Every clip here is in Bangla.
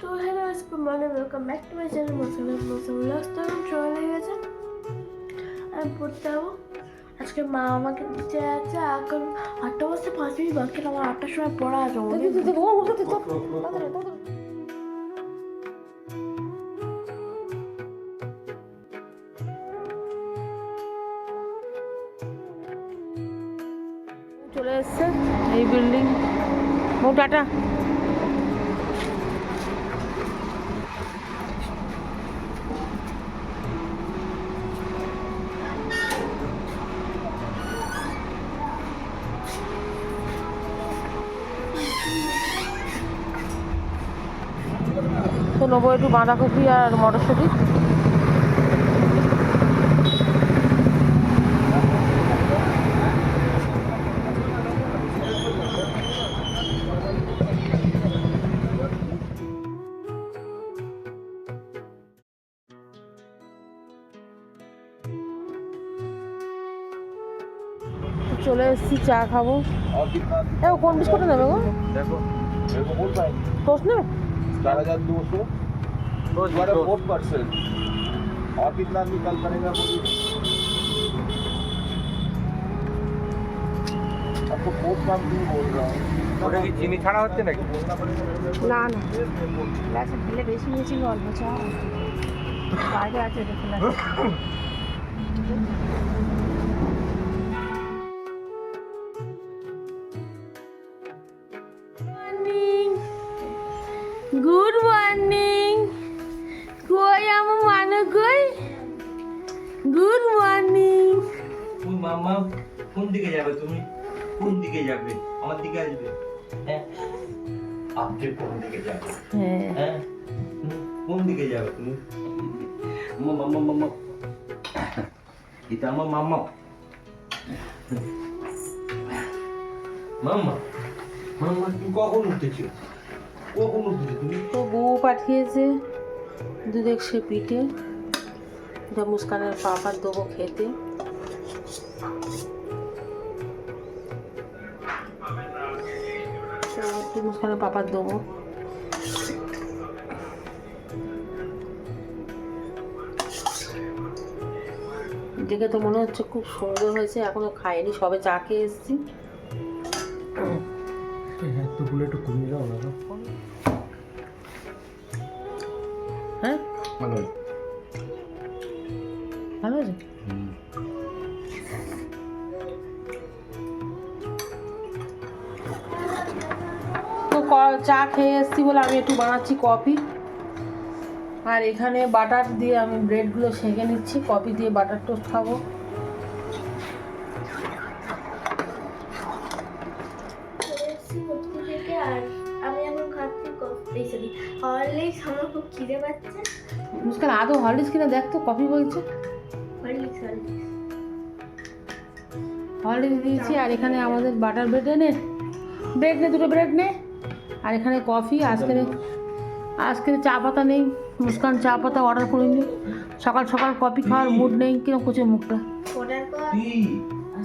তো hello good morning welcome back to my channel masala masala তো এখন সময় হয়ে গেছে। আমি পড়তে যাব। আজকে মা আমাকে দিতে আছে এখন আটটা বছর পাঁচ মিনিট বাকি আমার আটটার সময় পড়া আছে চলে। এসছে এই বিল্ডিং ও টাটা। নেব একটু বাঁধাকপি আর মটরশুঁটি। চলে এসেছি চা খাব। কোন বিস্কুটটা নেবে গো? টোস্ট নেবে चार हजार दो सौ तुम्हारा फोर परसेंट और कितना निकल करेगा बोलिए आपको फोर्थ काम क्यों बोल रहा हूँ ওটা কি চিনি ছাড়া হচ্ছে নাকি बोलना पड़ेगा না না গ্লাসে ঢেলে বেশি নিয়েছিল অল্প চা বাইরে আছে দেখে গুড মর্নিং মামা কোন দিকে যাবে তুমি? কোন দিকে যাবে? আমার দিকে আসবে। হ্যাঁ? আপনি কোন দিকে যাবে? হ্যাঁ। হ্যাঁ? কোন দিকে যাবে তুমি? মামা মামা মামা এটা আমার মামা মামা মামা তুমি কখন উঠেছো? কখন উঠেছো তুমি? তো বউ পাঠিয়েছে দুধ একশো পিঠে। এটা মুস্কানের পাপার দেবো খেতে। একটু মুস্কানের পাপার দেবো। দেখে তো মনে হচ্ছে খুব সুন্দর হয়েছে, এখনও খাইনি, সবে চা খেয়ে এসেছি। এতগুলো একটু কমিয়ে দাও না। চা খেয়ে এসেছি বলে আমি একটু বানাচ্ছি কফি। আর এখানে বাটার দিয়ে আমি ব্রেডগুলো সেঁকে নিচ্ছি। কফি দিয়ে বাটার টোস্ট খাব। মুস্কান, আদৌ হরলিক্স কিনা দেখ তো, কফি বলছে। হরলিক্স দিয়েছি, আর এখানে আমাদের বাটার ব্রেড এনে ব্রেড নে, দুটো ব্রেড নে। আর এখানে কফি আজকে আজকে চা পাতা নেই মুস্কান চা পাতা অর্ডার করিনি। সকাল সকাল কফি খাওয়ার মুড নেই কীরকম করছে মুখটা? আর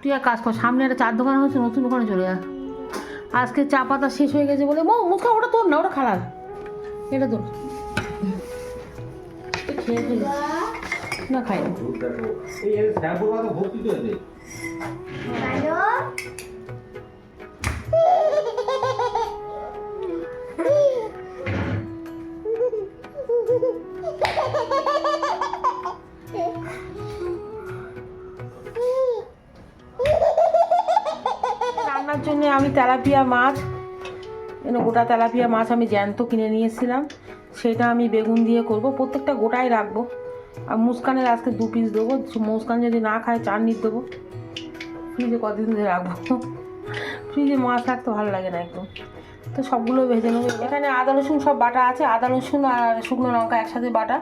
তুই এক কাজ কর সামনে একটা চার দোকান হচ্ছে নতুন দোকানে চলে যা। আজকে চা পাতা শেষ হয়ে গেছে বলে মো মুখে ওটা তোর না ওটা খারাপ এটা তোর। খেয়ে ফেলি না, খাই না। এই শ্যাম্পুর কথা ভর্তি তো আছে হ্যালো রান্নার জন্য আমি তেলাপিয়া মাছ গোটা তেলাপিয়া মাছ আমি জ্যান্ত কিনে নিয়েছিলাম সেটা আমি বেগুন দিয়ে করব। প্রত্যেকটা গোটাই রাখব। আর মুস্কানের আজকে দু পিস দেবো। মুস্কান যদি না খায় চাটনি দেবো। ফ্রিজে কদিন ধরে রাখব। ফ্রিজে মাছ রাখতে ভালো লাগে না একদম। তো সবগুলো ভেজে নেব। এখানে আদা রসুন সব বাটা আছে। আদা রসুন আর শুকনো লঙ্কা একসাথে বাটা।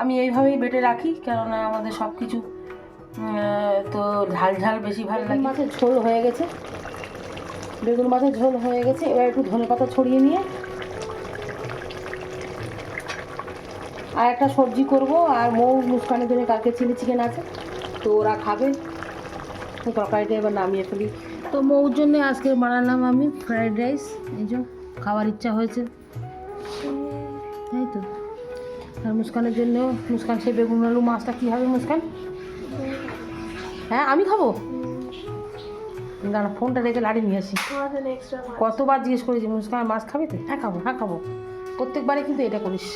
আমি এইভাবেই বেটে রাখি কেননা আমাদের সব কিছু তো ঝাল ঝাল বেশি ভালো লাগে। মাছের ঝোল হয়ে গেছে। বেগুন মাছের ঝোল হয়ে গেছে। এবার একটু ধনে পাতা ছড়িয়ে নিয়ে আর একটা সবজি করব আর মৌ মুস্কানের জন্য কালকে চিলি চিকেন আছে তো ওরা খাবে। তো তরকারিটা এবার নামিয়ে ফেলি। তো মৌর জন্য আজকে বানালাম আমি ফ্রাইড রাইস এই যে খাওয়ার ইচ্ছা হয়েছে। তাই তো। আর মুস্কানের জন্য মুস্কান সে বেগুন আলু মাছটা কী হবে মুস্কান? হ্যাঁ আমি খাব? দাঁড়া ফোনটা রেখে লাড়ি নিয়ে আসি। কতবার জিজ্ঞেস করেছি মুস্কান মাছ খাবে তো? হ্যাঁ খাব হ্যাঁ খাব। প্রত্যেকবারে কিন্তু এটা করিস।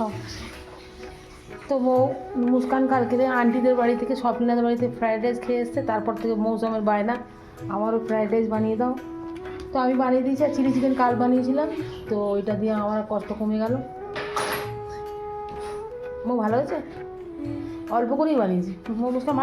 খাও তো বউ, মুস্কান কালকে আন্টিদের বাড়ি থেকে স্বপ্নাদের বাড়িতে ফ্রায়েড রাইস খেয়ে এসছে, তারপর থেকে মৌসুমের বায়না। আমারও ফ্রায়েড রাইস বানিয়ে দাও। তো আমি বানিয়ে দিয়েছি, আর চিলি চিকেন কাল বানিয়েছিলাম। তো ওইটা দিয়ে আমার কষ্ট কমে গেল। মো ভালো হয়েছে? অল্প করেই বানিয়েছি। মো মুস্কান